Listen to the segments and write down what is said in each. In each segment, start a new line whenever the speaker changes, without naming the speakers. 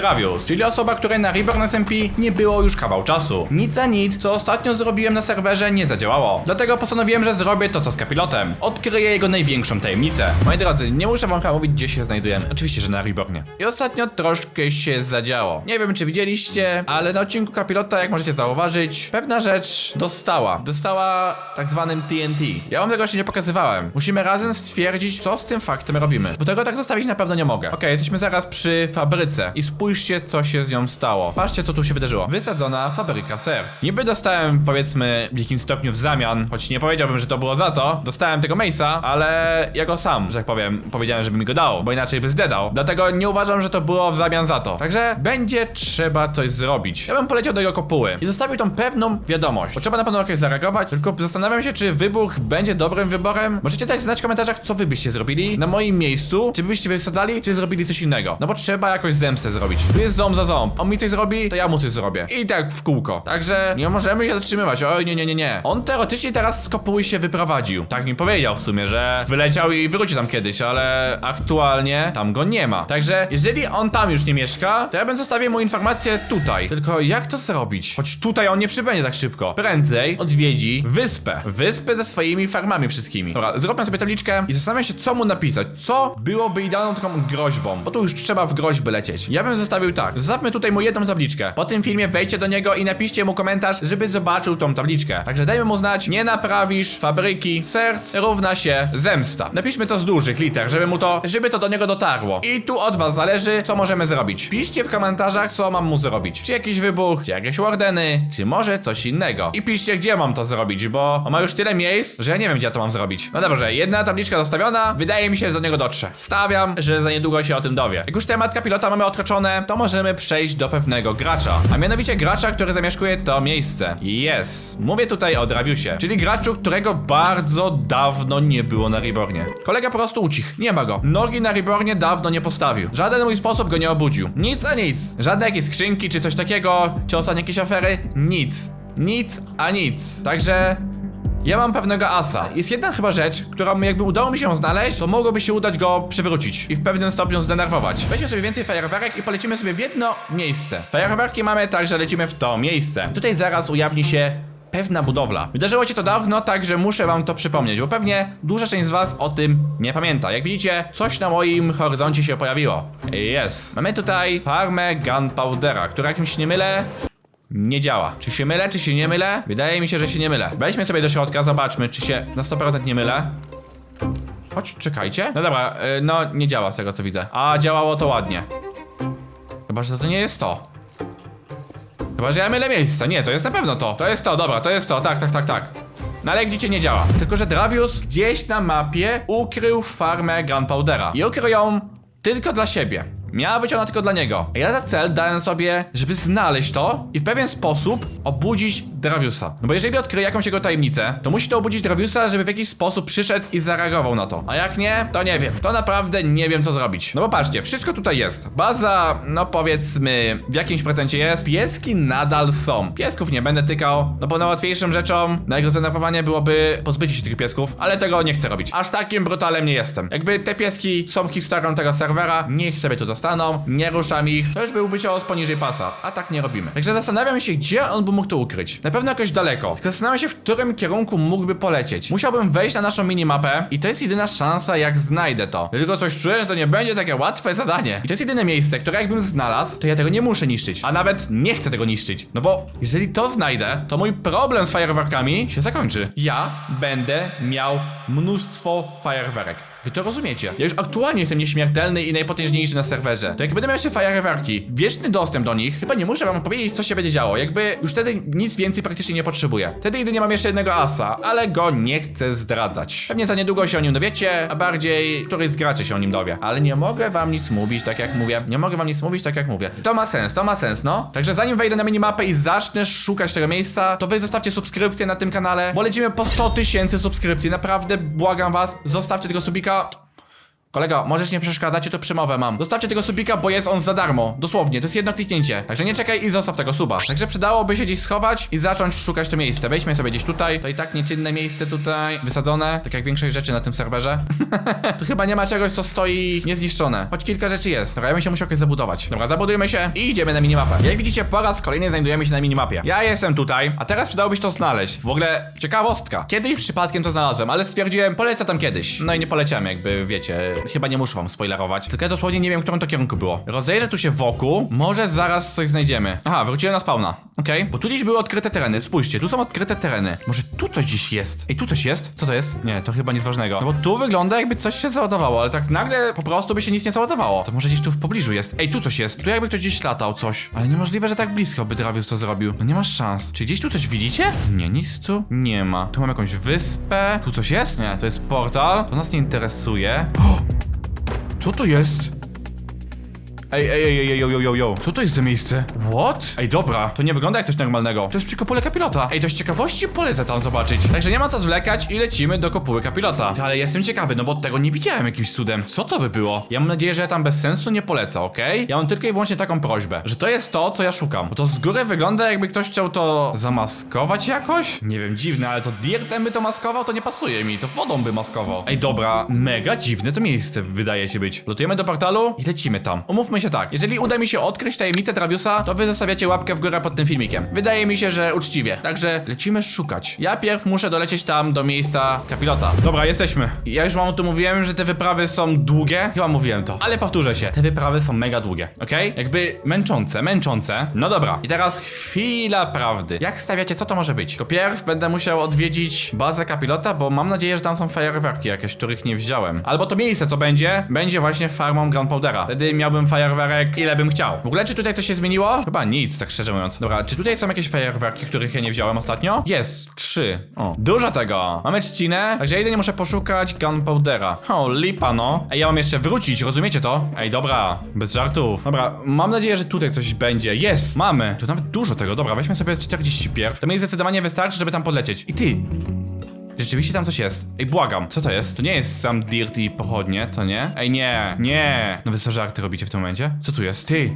Dravius, czyli osoba, której na Reborn SMP nie było już kawał czasu. Nic za nic, co ostatnio zrobiłem na serwerze nie zadziałało. Dlatego postanowiłem, że zrobię to co z kapilotem. Odkryję jego największą tajemnicę. Moi drodzy, nie muszę wam chyba mówić gdzie się znajdujemy. Oczywiście, że na Rebornie. I ostatnio troszkę się zadziało. Nie wiem czy widzieliście, ale na odcinku kapilota, jak możecie zauważyć, pewna rzecz dostała. Dostała tak zwanym TNT. Ja wam tego jeszcze nie pokazywałem. Musimy razem stwierdzić, co z tym faktem robimy. Bo tego tak zostawić na pewno nie mogę. Okej, jesteśmy zaraz przy fabryce. I spójrzcie, co się z nią stało. Patrzcie, co tu się wydarzyło. Wysadzona fabryka serc. Niby dostałem, powiedzmy, w jakimś stopniu w zamian, choć nie powiedziałbym, że to było za to. Dostałem tego Mace'a, ale ja go sam, że tak powiem, powiedziałem, żeby mi go dał, bo inaczej by zdedał. Dlatego nie uważam, że to było w zamian za to. Także będzie trzeba coś zrobić. Ja bym poleciał do jego kopuły i zostawił tą pewną wiadomość. Bo trzeba na pewno jakoś zareagować, tylko zastanawiam się, czy wybuch będzie dobrym wyborem. Możecie dać znać w komentarzach, co wy byście zrobili na moim miejscu. Czy byście wysadzali, czy zrobili coś innego. No bo trzeba jakoś zemstę zrobić. Tu jest ząb za ząb. On mi coś zrobi, to ja mu coś zrobię. I tak w kółko. Także nie możemy się zatrzymywać. Oj, nie, nie, nie, nie. On teoretycznie teraz z kopuły się wyprowadził. Tak mi powiedział w sumie, że wyleciał i wrócił tam kiedyś, ale aktualnie tam go nie ma. Także jeżeli on tam już nie mieszka, to ja bym zostawił mu informację tutaj. Tylko jak to zrobić? Choć tutaj on nie przybędzie tak szybko. Prędzej odwiedzi wyspę. Wyspę ze swoimi farmami wszystkimi. Dobra, zróbmy sobie tabliczkę i zastanawiam się, co mu napisać. Co byłoby idealną taką groźbą? Bo tu już trzeba w groźby lecieć. Ja bym zostawił tak. Zostawmy tutaj mu jedną tabliczkę. Po tym filmie wejdźcie do niego i napiszcie mu komentarz, żeby zobaczył tą tabliczkę. Także dajmy mu znać, nie naprawisz fabryki serc równa się zemsta. Napiszmy to z dużych liter, żeby mu to, żeby to do niego dotarło. I tu od was zależy, co możemy zrobić. Piszcie w komentarzach, co mam mu zrobić. Czy jakiś wybuch, czy jakieś wardeny, czy może coś innego. I piszcie, gdzie mam to zrobić, bo on ma już tyle miejsc, że ja nie wiem, gdzie ja to mam zrobić. No dobrze, jedna tabliczka zostawiona, wydaje mi się, że do niego dotrze. Stawiam, że za niedługo się o tym dowie. Jak już temat kapilota mamy to możemy przejść do pewnego gracza. A mianowicie gracza, który zamieszkuje to miejsce. Yes. Mówię tutaj o Draviusie, czyli graczu, którego bardzo dawno nie było na Rebornie. Kolega po prostu ucichł, nie ma go. Nogi na Rebornie dawno nie postawił. Żaden mój sposób go nie obudził. Nic a nic. Żadne jakieś skrzynki czy coś takiego, czy ostatnie jakieś afery, nic. Nic a nic. Także ja mam pewnego asa. Jest jedna chyba rzecz, którą jakby udało mi się znaleźć, to mogłoby się udać go przywrócić i w pewnym stopniu zdenerwować. Weźmy sobie więcej fajerwerek i polecimy sobie w jedno miejsce. Fajerwerki mamy, także lecimy w to miejsce. Tutaj zaraz ujawni się pewna budowla. Wydarzyło się to dawno, także muszę wam to przypomnieć, bo pewnie duża część z was o tym nie pamięta. Jak widzicie, coś na moim horyzoncie się pojawiło. Jest. Mamy tutaj farmę Gunpowdera, która jak mi się nie mylę, nie działa. Czy się mylę, czy się nie mylę? Wydaje mi się, że się nie mylę. Weźmy sobie do środka, zobaczmy, czy się na 100% nie mylę. Chodź, czekajcie. No dobra, y, no nie działa z tego co widzę. A działało to ładnie. Chyba, że to nie jest to. Chyba, że ja mylę miejsce. Nie, to jest na pewno to. To jest to, dobra, to jest to. Tak, tak, tak, tak. No ale widzicie nie działa. Tylko, że Dravius gdzieś na mapie ukrył farmę Gunpowdera. I ukrył ją tylko dla siebie. Miała być ona tylko dla niego. A ja za cel dałem sobie, żeby znaleźć to i w pewien sposób obudzić Draviusa. No bo jeżeli odkryje jakąś jego tajemnicę, to musi to obudzić Draviusa, żeby w jakiś sposób przyszedł i zareagował na to. A jak nie, to nie wiem. To naprawdę nie wiem co zrobić. No bo patrzcie, wszystko tutaj jest. Baza, no powiedzmy, w jakimś procencie jest. Pieski nadal są. Piesków nie będę tykał, no bo najłatwiejszą rzeczą na jego zdenerwowanie byłoby pozbycie się tych piesków, ale tego nie chcę robić. Aż takim brutalem nie jestem. Jakby te pieski są historią tego serwera, niech sobie tu nie ruszam ich, to już byłby cios poniżej pasa, a tak nie robimy. Także zastanawiam się, gdzie on by mógł to ukryć. Na pewno jakoś daleko. Tylko zastanawiam się, w którym kierunku mógłby polecieć. Musiałbym wejść na naszą minimapę i to jest jedyna szansa, jak znajdę to. Tylko coś czuję, że to nie będzie takie łatwe zadanie. I to jest jedyne miejsce, które jakbym znalazł, to ja tego nie muszę niszczyć. A nawet nie chcę tego niszczyć. No bo jeżeli to znajdę, to mój problem z fajerwerkami się zakończy. Ja będę miał mnóstwo fajerwerek. Wy to rozumiecie. Ja już aktualnie jestem nieśmiertelny i najpotężniejszy na serwerze. To jak będę miał jeszcze fajerwerki, wieczny dostęp do nich, chyba nie muszę wam powiedzieć, co się będzie działo. Jakby już wtedy nic więcej praktycznie nie potrzebuję. Wtedy jedynie mam jeszcze jednego asa, ale go nie chcę zdradzać. Pewnie za niedługo się o nim dowiecie, a bardziej któryś z graczy się o nim dowie. Ale nie mogę wam nic mówić, tak jak mówię. Nie mogę wam nic mówić, tak jak mówię. To ma sens, to ma sens, no. Także zanim wejdę na minimapę i zacznę szukać tego miejsca, to wy zostawcie subskrypcję na tym kanale, bo lecimy po 100 tysięcy subskrypcji. Naprawdę błagam was, zostawcie tego subika. ら。Kolego, możesz nie przeszkadzać, tu przemowę mam. Zostawcie tego subika, bo jest on za darmo. Dosłownie, to jest jedno kliknięcie. Także nie czekaj i zostaw tego suba. Także przydałoby się gdzieś schować i zacząć szukać to miejsce. Wejdźmy sobie gdzieś tutaj. To i tak nieczynne miejsce tutaj, wysadzone, tak jak większość rzeczy na tym serwerze. tu chyba nie ma czegoś, co stoi niezniszczone. Choć kilka rzeczy jest. Dobra, ja bym się musiał jakoś zabudować. Dobra, zabudujmy się i idziemy na minimapę. Jak widzicie, po raz kolejny znajdujemy się na minimapie. Ja jestem tutaj, a teraz przydałoby się to znaleźć. W ogóle ciekawostka. Kiedyś przypadkiem to znalazłem, ale stwierdziłem, polecę tam kiedyś. No i nie poleciałem, jakby wiecie. Chyba nie muszę wam spoilerować. Tylko ja dosłownie nie wiem, w którym to kierunku było. Rozejrzę tu się wokół, może zaraz coś znajdziemy. Aha, wróciłem na spawna. Okej, bo tu gdzieś były odkryte tereny. Spójrzcie, tu są odkryte tereny. Może tu coś gdzieś jest. Ej, tu coś jest? Co to jest? Nie, to chyba nic ważnego. No bo tu wygląda jakby coś się załadowało, ale tak nagle po prostu by się nic nie załadowało. To może gdzieś tu w pobliżu jest. Ej, tu coś jest. Tu jakby ktoś gdzieś latał, coś. Ale niemożliwe, że tak blisko by Dravius to zrobił. No nie ma szans. Czy gdzieś tu coś widzicie? Nie, nic tu nie ma. Tu mam jakąś wyspę. Tu coś jest? Nie, to jest portal. To nas nie interesuje. Co to jest? Ej, ej, ej, ej, yo, yo, yo. Co to jest za miejsce? What? Ej, dobra, to nie wygląda jak coś normalnego. To jest przy kopule kapilota. Ej, z ciekawości polecę tam zobaczyć. Także nie ma co zwlekać i lecimy do kopuły kapilota. Ty, Ale jestem ciekawy, no bo tego nie widziałem jakimś cudem. Co to by było? Ja mam nadzieję, że ja tam bez sensu nie polecę, okej? Ja mam tylko i wyłącznie taką prośbę, że to jest to, co ja szukam. Bo to z góry wygląda jakby ktoś chciał to zamaskować jakoś? Nie wiem, dziwne, ale to dirtem by to maskował, to nie pasuje mi. To wodą by maskował. Ej, dobra, mega dziwne to miejsce wydaje się być. Lotujemy do portalu i lecimy tam. Umówmy się tak, jeżeli uda mi się odkryć tajemnicę Traviusa, to wy zostawiacie łapkę w górę pod tym filmikiem. Wydaje mi się, że uczciwie. Także lecimy szukać. Ja pierw muszę dolecieć tam do miejsca kapilota. Dobra, jesteśmy. Ja już wam tu mówiłem, że te wyprawy są długie. Chyba mówiłem to, ale powtórzę się. Te wyprawy są mega długie, okej? Jakby męczące, męczące. No dobra. I teraz chwila prawdy. Jak stawiacie, co to może być? Tylko pierw będę musiał odwiedzić bazę kapilota, bo mam nadzieję, że tam są fajerwerki jakieś, których nie wziąłem. Albo to miejsce, co będzie, będzie właśnie farmą Gunpowdera. Wtedy miałbym fajerwerek ile bym chciał. W ogóle, czy tutaj coś się zmieniło? Chyba nic, tak szczerze mówiąc. Dobra, czy tutaj są jakieś fajerwerki, których ja nie wziąłem ostatnio? Jest, trzy. O, dużo tego. Mamy trzcinę, także jedynie muszę poszukać Gunpowdera. O, lipa no. Ej, ja mam jeszcze wrócić, rozumiecie to? Ej, dobra, bez żartów. Dobra, mam nadzieję, że tutaj coś będzie. Jest, mamy. Tu nawet dużo tego, dobra, weźmy sobie 40 pierw. To mi zdecydowanie wystarczy, żeby tam podlecieć. I ty, Rzeczywiście tam coś jest. Ej, błagam, co to jest? To nie jest sam dirt i pochodnie, co nie? Ej, nie, nie. No wy co żarty robicie w tym momencie? Co tu jest? Ty.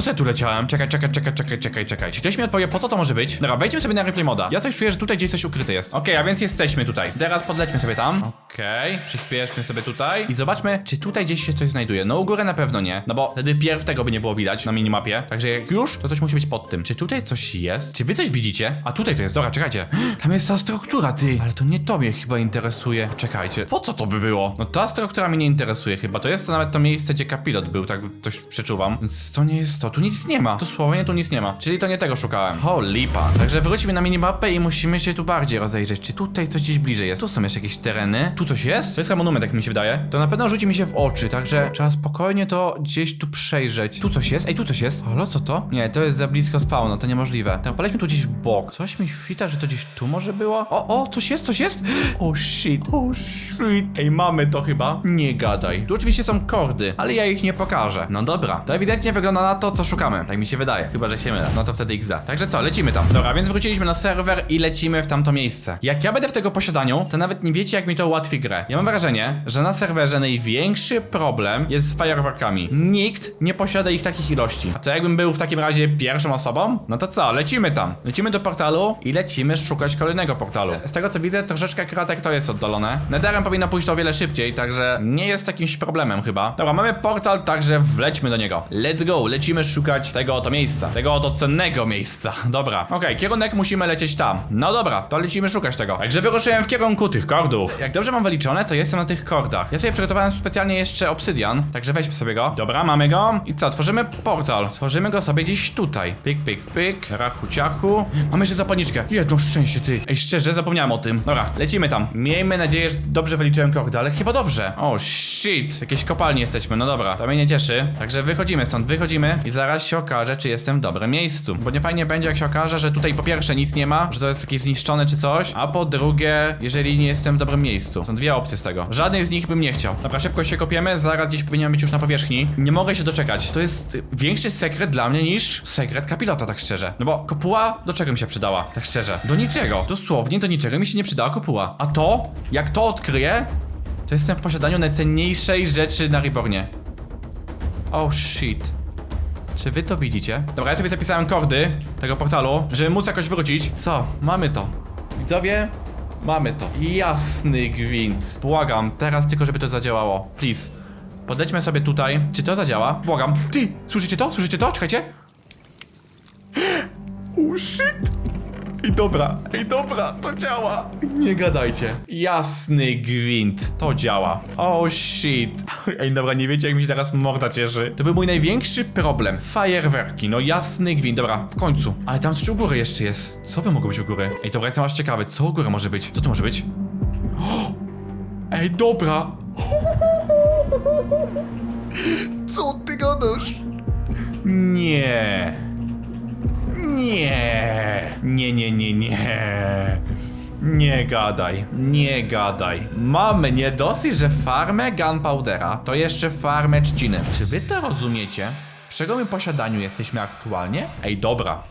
Po co ja tu leciałem? Czekaj, czekaj, czekaj, czekaj, czekaj, czekaj. Czy ktoś mi odpowie, po co to może być? Dobra, wejdźmy sobie na replay moda. Ja coś czuję, że tutaj gdzieś coś ukryte jest. Okej, a więc jesteśmy tutaj. Teraz podlećmy sobie tam. Okej, przyspieszmy sobie tutaj. I zobaczmy, czy tutaj gdzieś się coś znajduje. No u góry na pewno nie, no bo wtedy pierw tego by nie było widać na minimapie. Także jak już, to coś musi być pod tym. Czy tutaj coś jest? Czy wy coś widzicie? A tutaj to jest, dobra, czekajcie. Tam jest ta struktura, ty. Ale to nie to mnie chyba interesuje. Czekajcie, po co to by było? No ta struktura mnie nie interesuje chyba. To jest to nawet to miejsce, gdzie kapilot był, tak coś przeczuwam. Więc to nie jest to. Tu nic nie ma. Dosłownie tu nic nie ma. Czyli to nie tego szukałem. Ho, lipa. Także wrócimy na minimapę i musimy się tu bardziej rozejrzeć. Czy tutaj coś gdzieś bliżej jest? Tu są jeszcze jakieś tereny. Tu coś jest? To jest chyba monument, jak mi się wydaje. To na pewno rzuci mi się w oczy, także trzeba spokojnie to gdzieś tu przejrzeć. Tu coś jest? Ej, tu coś jest? Halo, co to? Nie, to jest za blisko spawna, to niemożliwe. Teraz polećmy tu gdzieś w bok. Coś mi chwita, że to gdzieś tu może było? O, o, coś jest, coś jest? O shit, o shit. Ej, mamy to chyba. Nie gadaj. Tu oczywiście są kordy, ale ja ich nie pokażę. No dobra, to ewidentnie wygląda na to, co szukamy. Tak mi się wydaje. Chyba, że się mylę. No to wtedy XD. Także co, lecimy tam. Dobra, więc wróciliśmy na serwer i lecimy w tamto miejsce. Jak ja będę w tego posiadaniu, to nawet nie wiecie, jak mi to ułatwi grę. Ja mam wrażenie, że na serwerze największy problem jest z fajerwerkami. Nikt nie posiada ich takich ilości. A co jakbym był w takim razie pierwszą osobą? No to co, lecimy tam. Lecimy do portalu i lecimy szukać kolejnego portalu. Z tego co widzę, troszeczkę kratek to jest oddalone. Netherem powinno pójść o wiele szybciej, także nie jest jakimś problemem chyba. Dobra, mamy portal, także wlećmy do niego. Let's go, lecimy szukać tego oto miejsca. Tego oto cennego miejsca. Dobra, okej, kierunek musimy lecieć tam. No dobra, to lecimy szukać tego. Także wyruszyłem w kierunku tych kordów. Jak dobrze mam wyliczone, to jestem na tych kordach. Ja sobie przygotowałem specjalnie jeszcze obsydian, także weźmy sobie go. Dobra, mamy go. I co, tworzymy portal. Tworzymy go sobie gdzieś tutaj. Pyk, pyk, pyk. Rachu, ciachu. Mamy jeszcze zapalniczkę. Jedno szczęście, ty. Ej, szczerze, zapomniałem o tym. Dobra, lecimy tam. Miejmy nadzieję, że dobrze wyliczyłem kordy, ale chyba dobrze. O, shit. Jakieś kopalnie jesteśmy, no dobra. To mnie nie cieszy. Także wychodzimy stąd, wychodzimy i zaraz się okaże, czy jestem w dobrym miejscu. Bo nie fajnie będzie, jak się okaże, że tutaj po pierwsze nic nie ma, że to jest jakieś zniszczone czy coś, a po drugie, jeżeli nie jestem w dobrym miejscu. Są dwie opcje z tego. Żadnej z nich bym nie chciał. Dobra, szybko się kopiemy, zaraz gdzieś powinien być już na powierzchni. Nie mogę się doczekać. To jest y, większy sekret dla mnie niż sekret kapilota, tak szczerze. No bo kopuła do czego mi się przydała, tak szczerze? Do niczego. Dosłownie do niczego mi się nie przydała kopuła. A to, jak to odkryję, To jestem w posiadaniu najcenniejszej rzeczy na Rebornie. Oh shit. Czy wy to widzicie? Dobra, ja sobie zapisałem kordy tego portalu, żeby móc jakoś wrócić. Co? Mamy to. Widzowie? Mamy to. Jasny gwint. Błagam, teraz tylko, żeby to zadziałało. Please. Podlećmy sobie tutaj. Czy to zadziała? Błagam. Ty! Słyszycie to? Słyszycie to? Czekajcie. Oh shit! Ej dobra, ej dobra, to działa! Nie gadajcie. Jasny gwint, to działa. Oh shit. Ej dobra, nie wiecie jak mi się teraz morda cieszy. To był mój największy problem. Fajerwerki, no jasny gwint, dobra, w końcu. Ale tam coś u góry jeszcze jest. Co by mogło być u góry? Ej dobra, jestem aż ciekawy, co u góry może być? Co to może być? Ej dobra! Co ty gadasz? Nie. Nie. Nie, nie, nie, nie. Nie gadaj, nie gadaj. Mamy nie dosyć, że farmę gunpowdera, to jeszcze farmę trzciny. Czy wy to rozumiecie? W czego my posiadaniu jesteśmy aktualnie? Ej, dobra.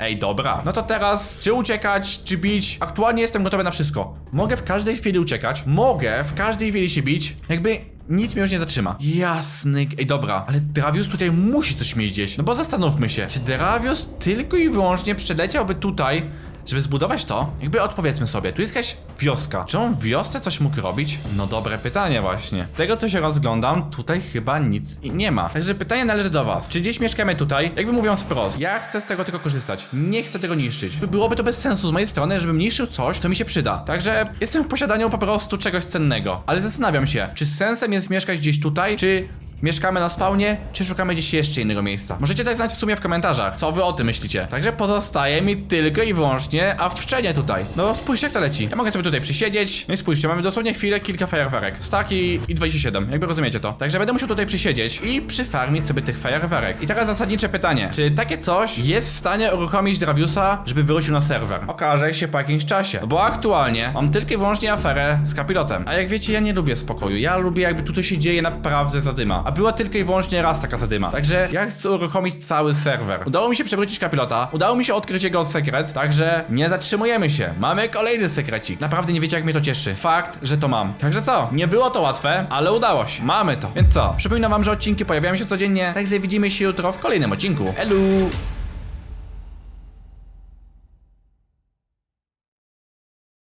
Ej, dobra. No to teraz, czy uciekać, czy bić? Aktualnie jestem gotowy na wszystko. Mogę w każdej chwili uciekać, mogę w każdej chwili się bić. Jakby nic mnie już nie zatrzyma. Jasny. Ej, dobra, ale Dravius tutaj musi coś mieć gdzieś. No bo zastanówmy się, czy Dravius tylko i wyłącznie przeleciałby tutaj, żeby zbudować to? Jakby odpowiedzmy sobie, tu jest jakaś wioska. Czy on w wiosce coś mógł robić? No dobre pytanie właśnie. Z tego co się rozglądam, tutaj chyba nic nie ma. Także pytanie należy do was. Czy gdzieś mieszkamy tutaj? Jakby mówiąc wprost, ja chcę z tego tylko korzystać. Nie chcę tego niszczyć. Byłoby to bez sensu z mojej strony, żebym niszczył coś, co mi się przyda. Także jestem w posiadaniu po prostu czegoś cennego. Ale zastanawiam się, czy sensem jest mieszkać gdzieś tutaj, czy Mieszkamy na spawnie, czy szukamy gdzieś jeszcze innego miejsca? Możecie dać znać w sumie w komentarzach, co wy o tym myślicie. Także pozostaje mi tylko i wyłącznie awczenie tutaj. No spójrzcie jak to leci. Ja mogę sobie tutaj przysiedzieć. No i spójrzcie, mamy dosłownie chwilę, kilka fajerwerek. Stack i, i 27, jakby rozumiecie to. Także będę musiał tutaj przysiedzieć i przyfarmić sobie tych fajerwerek. I teraz zasadnicze pytanie. Czy takie coś jest w stanie uruchomić Draviusa, żeby wrócił na serwer? Okaże się po jakimś czasie. Bo aktualnie mam tylko i wyłącznie aferę z kapilotem. A jak wiecie, ja nie lubię spokoju. Ja lubię jakby tutaj się dzieje naprawdę zadyma. A była tylko i wyłącznie raz taka zadyma. Także ja chcę uruchomić cały serwer. Udało mi się przewrócić kapilota, udało mi się odkryć jego sekret, także nie zatrzymujemy się. Mamy kolejny sekrecik. Naprawdę nie wiecie jak mnie to cieszy. Fakt, że to mam. Także co? Nie było to łatwe, ale udało się. Mamy to. Więc co? Przypominam wam, że odcinki pojawiają się codziennie, także widzimy się jutro w kolejnym odcinku. Elu!